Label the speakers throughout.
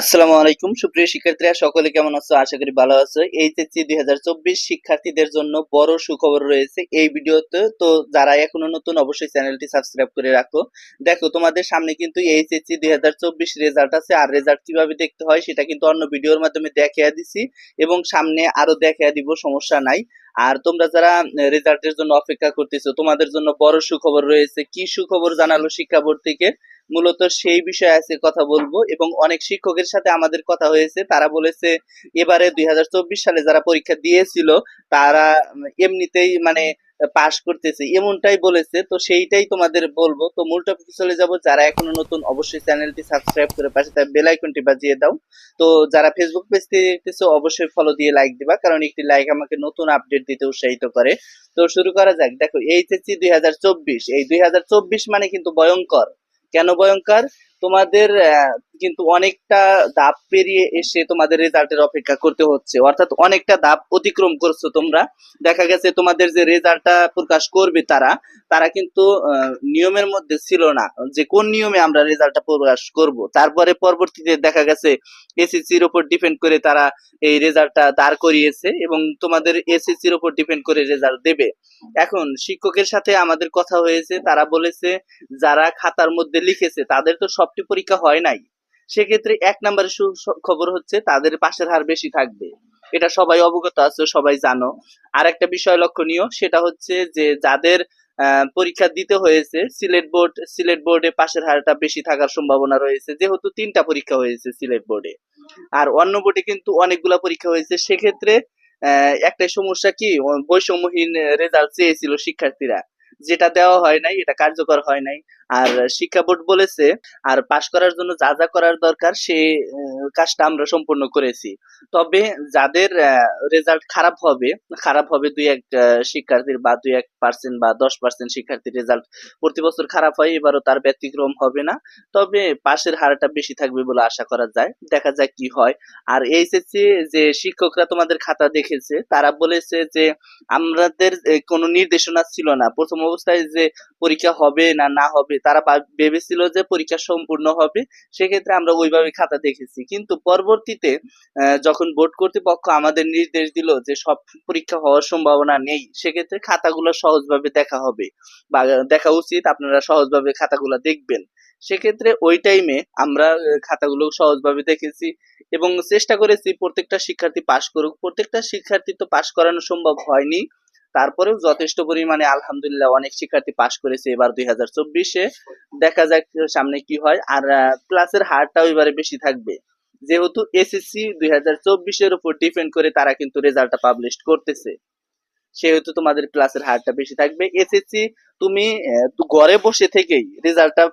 Speaker 1: আসসালামু আলাইকুম, সুপ্রিয় শিক্ষার্থীরা, সকলে কেমন আছো? আশা করি ভালো আছো। এইচএসসি দুই হাজার চব্বিশ শিক্ষার্থীদের জন্য বড় সুখবর রয়েছে এই ভিডিওতে। তো যারা এখনও নতুন, অবশ্যই চ্যানেলটি সাবস্ক্রাইব করে রাখো। দেখো, তোমাদের সামনে কিন্তু এইচএসসি দুই হাজার চব্বিশ রেজাল্ট আছে। আর রেজাল্ট কীভাবে দেখতে হয়, সেটা কিন্তু অন্য ভিডিওর মাধ্যমে দেখিয়ে দিছি। এবং সামনে আরও দেখিয়ে দিব, সমস্যা নাই। আর তোমরা যারা রেজাল্টের জন্য অপেক্ষা করতেছো, তোমাদের জন্য বড় সুখবর রয়েছে। কি সুখবর জানালো শিক্ষা বোর্ড থেকে? মূলত সেই বিষয়ে আছে কথা বলব এবং অনেক শিক্ষকের সাথে আমাদের কথা হয়েছে। তারা বলেছে, এবারে দুই হাজার চব্বিশ সালে যারা পরীক্ষা দিয়েছিল, তারা এমনিতেই মানে পাশ করতেছে। এমনটাই বলেছে, তো সেইটাই তোমাদের বলব। তো মূল টপিকে চলে যাব। যারা এখনও নতুন, অবশ্যই চ্যানেলটি সাবস্ক্রাইব করে পাশে তার বেল আইকনটি বাজিয়ে দাও। তো যারা ফেসবুক পেজ দেখতেছো, অবশ্যই ফলো দিয়ে লাইক দিবা, কারণ একটি লাইক আমাকে নতুন আপডেট দিতে উৎসাহিত করে। তো শুরু করা যাক। দেখো এইচএসসি দুই হাজার চব্বিশ। এই দুই হাজার চব্বিশ মানে কিন্তু ভয়ঙ্কর। কেন ভয়ঙ্কর? তোমাদের কিন্তু অনেকটা ধাপ পেরিয়ে এসে তোমাদের রেজাল্টের অপেক্ষা করতে হচ্ছে। অর্থাৎ অনেকটা ধাপ অতিক্রম করছ তোমরা। দেখা গেছে তোমাদের যে রেজাল্টটা প্রকাশ করবে তারা তারা কিন্তু নিয়মের মধ্যে ছিল না যে কোন নিয়মে আমরা রেজাল্টটা প্রকাশ করব। তারপরে পরবর্তীতে দেখা গেছে এসএসসির উপর ডিপেন্ড করে তারা এই রেজাল্টটা দাঁড় করিয়েছে এবং তোমাদের এসএসসির উপর ডিপেন্ড করে রেজাল্ট দেবে। এখন শিক্ষকের সাথে আমাদের কথা হয়েছে, তারা বলেছে, যারা খাতার মধ্যে লিখেছে, তাদের তো সবটি পরীক্ষা হয় নাই। সেক্ষেত্রে এক নম্বরের খবর হচ্ছে তাদের পাশের হার বেশি থাকবে। এটা সবাই অবগত আছে, সবাই জানো। আর একটা বিষয় লক্ষণীয়, সেটা হচ্ছে যে যাদের পরীক্ষা দিতে হয়েছে, সিলেট বোর্ড, সিলেট বোর্ডে পাশের হারটা বেশি থাকার সম্ভাবনা রয়েছে, যেহেতু তিনটা পরীক্ষা হয়েছে সিলেট বোর্ডে। আর অন্য বোর্ডে কিন্তু অনেকগুলা পরীক্ষা হয়েছে, সেক্ষেত্রে একটাই সমস্যা কি বৈষম্যহীন, রেজাল্ট চেয়েছিল শিক্ষার্থীরা। যেটা দেওয়া হয় নাই, এটা কার্যকর হয় নাই। আর শিক্ষা বোর্ড বলেছে, আর পাশ করার জন্য যা যা করার দরকার, সে কাজটা আমরা সম্পূর্ণ করেছি। তবে যাদের রেজাল্ট খারাপ হবে খারাপ হবে দুই এক শিক্ষার্থীর বা দুই এক পার্সেন্ট বা দশ পার্সেন্ট শিক্ষার্থীর রেজাল্ট প্রতি বছর খারাপ হয়, এবারও তার ব্যতিক্রম হবে না। তবে পাশের হারটা বেশি থাকবে বলে আশা করা যায়। দেখা যাক কি হয়। আর এইচএসসি যে শিক্ষকরা তোমাদের খাতা দেখেছে, তারা বলেছে যে আমাদের কোনো নির্দেশনা ছিল না। প্রথম অবস্থায় যে পরীক্ষা হবে না না হবে তারা ভেবেছিল যে পরীক্ষা সম্পূর্ণ হবে, সেক্ষেত্রে আমরা ওইভাবে খাতা দেখেছি। কিন্তু পরবর্তীতে যখন বোর্ড কর্তৃপক্ষ আমাদের নির্দেশ দিল যে সব পরীক্ষা হওয়ার সম্ভাবনা নেই, সেক্ষেত্রে খাতাগুলো সহজভাবে দেখা হবে বা দেখা উচিত আপনারা সহজভাবে খাতাগুলো দেখবেন। সেক্ষেত্রে ওই টাইমে আমরা খাতাগুলো সহজভাবে দেখেছি এবং চেষ্টা করেছি প্রত্যেকটা শিক্ষার্থী পাশ করুক। প্রত্যেকটা শিক্ষার্থী তো পাশ করানো সম্ভব হয়নি। তারপরেও যথেষ্ট পরিমাণে আলহামদুলিল্লাহ অনেক শিক্ষার্থী পাশ করেছে এবার দুই হাজার চব্বিশে। দেখা যাক সামনে কি হয়। আর ক্লাসের হারটাও এবারে বেশি থাকবে। যেহেতু এসএসসি দুই হাজার চব্বিশের উপর ডিপেন্ড করে তারা কিন্তু রেজাল্টটা পাবলিশ করতেছে। সেহেতু তোমাদের ক্লাসের হারটা বেশি থাকবে। এসএসসি তুমি ঘরে বসে থেকেই রেজাল্টটা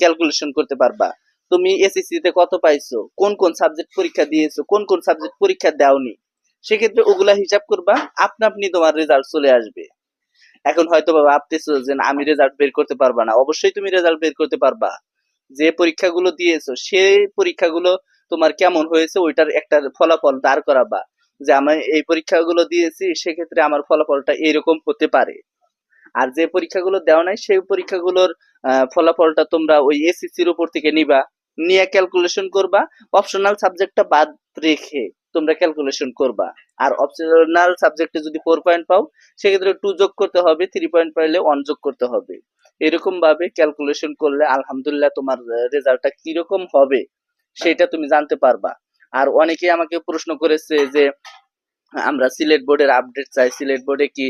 Speaker 1: ক্যালকুলেশন করতে পারবা। তুমি এসএসসি তে কত পাইছো? কোন কোন সাবজেক্ট পরীক্ষা দিয়েছ? কোন কোন সাবজেক্ট পরীক্ষা দাওনি? সেক্ষেত্রে ওগুলা হিসাব করবা আপনা আপনি তোমার রেজাল্ট চলে আসবে। এখন হয়তো বাবা ভাবতেছো যে আমি রেজাল্ট বের করতে পারবা না। অবশ্যই তুমি রেজাল্ট বের করতে পারবা। যে পরীক্ষাগুলো দিয়েছ সেই পরীক্ষাগুলো তোমার কেমন হয়েছে, ওইটার একটা ফলাফল দাঁড় করাবা। যে আমি এই পরীক্ষাগুলো দিয়েছি, সেক্ষেত্রে আমার ফলাফলটা এরকম হতে পারে। আর যে পরীক্ষাগুলো দেওয়া নাই, সেই পরীক্ষাগুলোর ফলাফলটা তোমরা ওই এসিসির উপর থেকে নিবা। নিয়ে ক্যালকুলেশন করবা। অপশনাল সাবজেক্টটা বাদ রেখে। তোমরা ক্যালকুলেশন করবা। আর অপশনাল সাবজেক্টে যদি ফোর পয়েন্ট পাও, সেক্ষেত্রে টু যোগ করতে হবে থ্রি পয়েন্ট পাইলে ওয়ান যোগ করতে হবে। এরকম ভাবে ক্যালকুলেশন করলে আলহামদুলিল্লাহ তোমার রেজাল্টটা কীরকম হবে, সেটা তুমি জানতে পারবা। আর অনেকেই আমাকে প্রশ্ন করেছে যে, আমরা সিলেট বোর্ডের আপডেট চাই, সিলেট বোর্ডে কি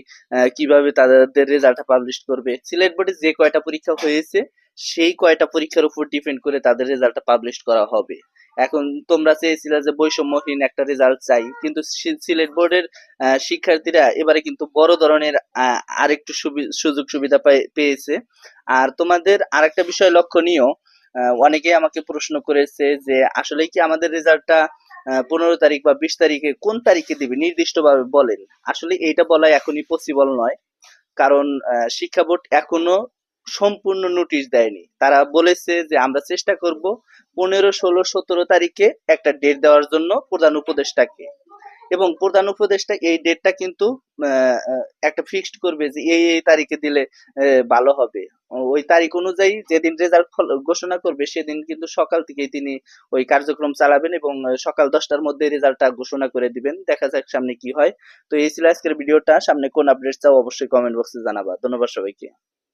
Speaker 1: কীভাবে তাদের রেজাল্টটা পাবলিশ করবে? সিলেট বোর্ডে যে কয়টা পরীক্ষা হয়েছে, সেই কয়টা পরীক্ষার উপর ডিপেন্ড করে তাদের রেজাল্টটা পাবলিশ করা হবে। এখন তোমরা চেয়েছিলে যে বৈষম্যহীন একটা রেজাল্ট চাই কিন্তু সিলেট বোর্ডের শিক্ষার্থীরা এবারে কিন্তু বড় ধরনের আরেকটু সুযোগ সুবিধা পেয়েছে। আর তোমাদের আরেকটা বিষয় লক্ষণীয় আহ, অনেকেই আমাকে প্রশ্ন করেছে যে আসলে কি আমাদের রেজাল্টটা পনেরো তারিখ বা বিশ তারিখে কোন তারিখে দিবে? নির্দিষ্টভাবে বলেন। আসলে এইটা বলা এখনই পসিবল নয়। কারণ শিক্ষা বোর্ড এখনও সম্পূর্ণ নোটিশ দেয়নি। তারা বলেছে যে, আমরা চেষ্টা করব পনেরো, ষোলো, সতেরো তারিখে একটা ডেট দেওয়ার জন্য প্রধান উপদেষ্টাকে। এবং প্রধান উপদেষ্টা এই ডেটটা কিন্তু একটা ফিক্সড করবে যে, এই এই তারিখে দিলে ভালো হবে। ওই তারিখ অনুযায়ী যেদিন রেজাল্ট ঘোষণা করবে, সেদিন কিন্তু সকাল থেকেই তিনি ওই কার্যক্রম চালাবেন এবং সকাল দশটার মধ্যে রেজাল্টটা ঘোষণা করে দিবেন। দেখা যাক সামনে কি হয়। তো এই ছিল আজকের ভিডিওটা। সামনে কোন আপডেট চাও অবশ্যই কমেন্ট বক্সে জানাবা। ধন্যবাদ সবাইকে।